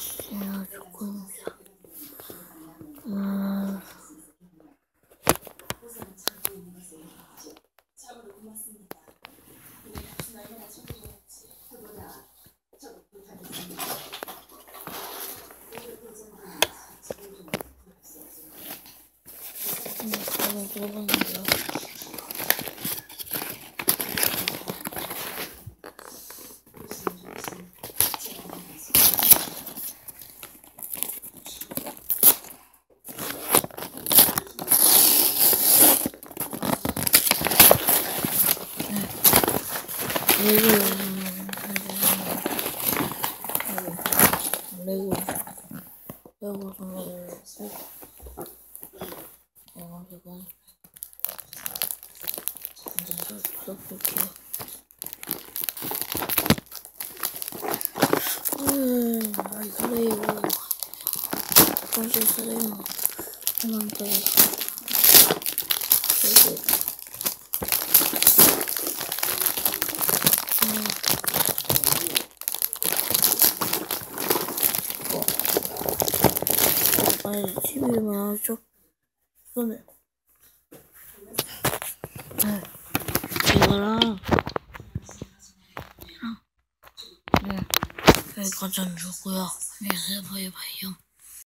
있으면 좋습니다. 음, 음, 저는 들어봤는데요. 感謝されるの。なん。というか。 아니 TV만 하죠. 이거는 네 이거랑 네 여기까지 안 주고요. 네, 바이바이요.